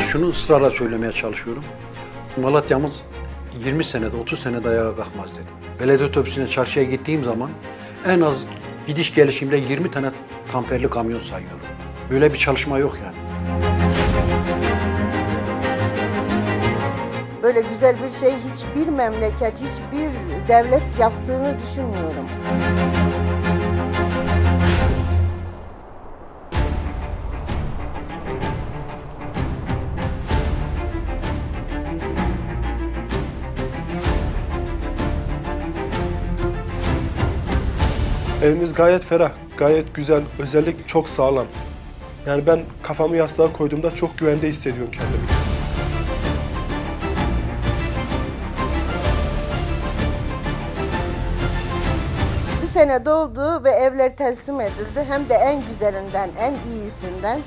Şunu ısrarla söylemeye çalışıyorum. Malatya'mız 20 senede, 30 senede ayağa kalkmaz dedi. Belediye otobüsüne çarşıya gittiğim zaman en az gidiş gelişimde 20 tane kamperli kamyon sayıyorum. Böyle bir çalışma yok yani. Böyle güzel bir şey hiçbir memleket, hiçbir devlet yaptığını düşünmüyorum. Evimiz gayet ferah, gayet güzel, özellik çok sağlam. Yani ben kafamı yastığa koyduğumda çok güvende hissediyorum kendimi. Bir sene doldu ve evler teslim edildi. Hem de en güzelinden, en iyisinden.